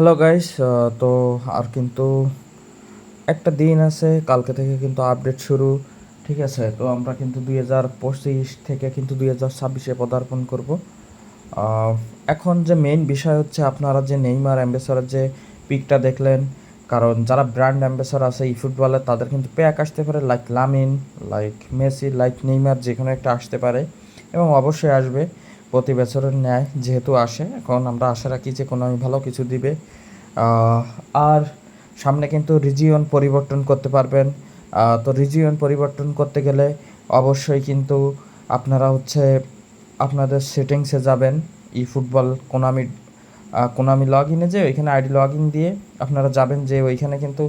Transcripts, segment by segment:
Hello guys তো আর কিন্তু একটা দিন আছে, কালকে থেকে কিন্তু আপডেট শুরু, ঠিক আছে? তো আমরা কিন্তু দুই হাজার পঁচিশ থেকে কিন্তু দুই হাজার ছাব্বিশে পদার্পণ করব। এখন যে মেইন বিষয় হচ্ছে আপনারা যে নেইমার অ্যাম্বাসাডার যে পিকটা দেখলেন, কারণ যারা ব্র্যান্ড অ্যাম্বাসাডার আছে ই ফুটবলে তাদের কিন্তু প্যাক আসতে পারে like Lamine like Messi like Neymar যে কোনো একটা আসতে পারে এবং অবশ্যই আসবে। প্রতি বছরের ন্যায় যেহেতু আসে, এখন আমরা আশা রাখি যে কোনো ভালো কিছু দিবে। আর সামনে কিন্তু রিজিয়ন পরিবর্তন করতে পারবেন। তো রিজিয়ন পরিবর্তন করতে গেলে অবশ্যই কিন্তু আপনারা হচ্ছে আপনাদের সেটিংসে যাবেন। E football Konami Konami log ইনে যে ওইখানে আইডি লগ ইন দিয়ে আপনারা যাবেন যে ওইখানে কিন্তু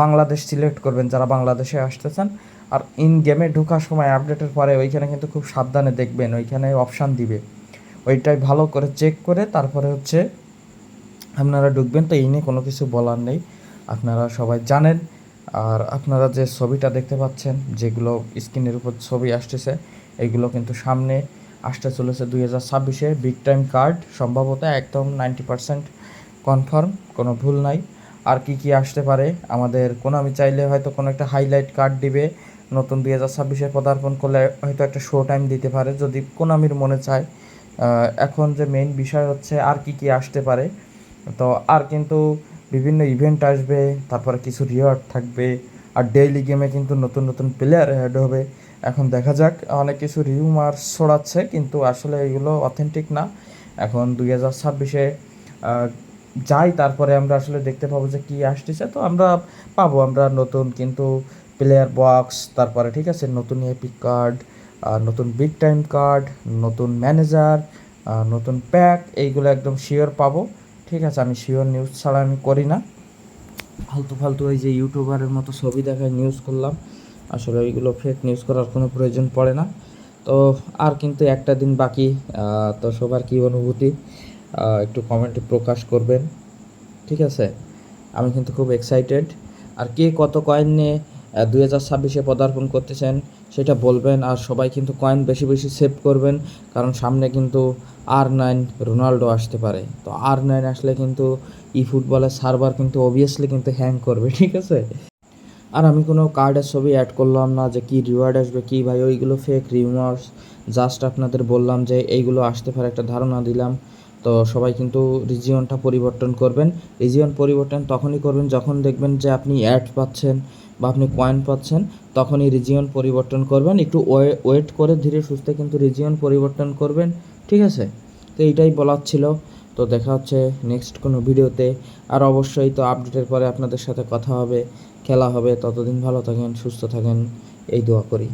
বাংলাদেশ সিলেক্ট করবেন। যারা বাংলাদেশে আসতে চান আর ইন গেমে ঢোকার সময় আপডেটের পরে ওইখানে কিন্তু খুব সাবধানে দেখবেন, ওইখানে অপশান দিবে। ওইটাই ভালো করে চেক করে তারপরে হচ্ছে আপনারা ঢুকবেন, তো এই নিয়ে কোনো কিছু বলার নেই। আপনারা সবাই জানেন, আর আপনারা যে ছবিটা দেখতে পাচ্ছেন, যেগুলো স্ক্রিনের উপর ছবি আসতেছে, এগুলো কিন্তু সামনে আসতে চলেছে দুই হাজার ছাব্বিশে। বিগ টাইম কার্ড সম্ভবত একদম নাইনটি পার্সেন্ট কনফার্ম কোনো ভুল নাই। আর কি কি আসতে পারে, আমাদের কোনো, আমি চাইলে হয়তো কোনো একটা হাইলাইট কার্ড দিবে নতুন দুই হাজার ছাব্বিশে পদার্পণ করলে হয়তো একটা শো টাইম দিতে পারে। যদি কোনামির মনে চায় এখন যে মেইন বিষয় হচ্ছে আর কি কি আসতে পারে। তো আর কিন্তু বিভিন্ন ইভেন্ট আসবে, তারপরে কিছু রিওয়ার্ড থাকবে, আর ডেইলি গেমে কিন্তু নতুন নতুন প্লেয়ার অ্যাড হবে। এখন দেখা যাক, অনেক কিছু রিউমার ছড়াচ্ছে, কিন্তু আসলে এগুলো অথেন্টিক না। এখন দুই হাজার ছাব্বিশে যাই, তারপরে আমরা আসলে দেখতে পাবো যে কী আসতেছে। তো আমরা পাবো, আমরা নতুন, কিন্তু প্লেয়ার বক্স তারপরে ঠিক আছে, নতুন এপিক কার্ড নতুন বিগ টাইম কার্ড নতুন ম্যানেজার নতুন প্যাক এইগুলো একদম শিওর পাবো। ঠিক আছে, আমি শিওর নিউজ ছাড়া আমি করি না। ফালতু ফালতু এই যে ইউটিউবারের মতো ছবি দেখায় নিউজ করলাম। আসলে ওইগুলো ফেক নিউজ করার কোনো প্রয়োজন পড়ে না। তো আর কিন্তু একটা দিন বাকি তো সবার কী অনুভূতি? একটু কমেন্টে প্রকাশ করবেন। ঠিক আছে? আমি কিন্তু খুব এক্সাইটেড আর কে কত কয়েন নিয়ে দুই হাজার ছাব্বিশে পদার্পণ করতেছেন। সেটা বলবেন, আর সবাই কিন্তু কয়েন বেশি বেশি সেভ করবেন, কারণ সামনে কিন্তু আর নাইন রোনাল্ডো আসতে পারে। তো আর নাইন আসলে কিন্তু ই ফুটবলের সার্ভার কিন্তু অবভিয়াসলি কিন্তু হ্যাং করবে, ঠিক আছে? আর আমি কোনো কার্ডের ছবি অ্যাড করলাম না যে কী রিওয়ার্ড আসবে, কী ভাই, ওইগুলো ফেক রিউমার্স জাস্ট আপনাদের বললাম যে এইগুলো আসতে পারে একটা ধারণা দিলাম। তো সবাই কিন্তু রিজিয়নটা পরিবর্তন করবেন। রিজিয়ন পরিবর্তন তখনই করবেন যখন দেখবেন যে আপনি অ্যাড পাচ্ছেন। বা আপনি কয়েন পাচ্ছেন, তখনই রিজিয়ন পরিবর্তন করবেন। একটু ওয়েট করে ধীরে সুস্থে কিন্তু রিজিয়ন পরিবর্তন করবেন, ঠিক আছে? তো এইটাই বলার ছিল। তো দেখা হচ্ছে নেক্সট কোনো ভিডিওতে আর অবশ্যই তো আপডেটের পরে আপনাদের সাথে কথা হবে, খেলা হবে। ততদিন ভালো থাকেন, সুস্থ থাকেন। এই দোয়া করি।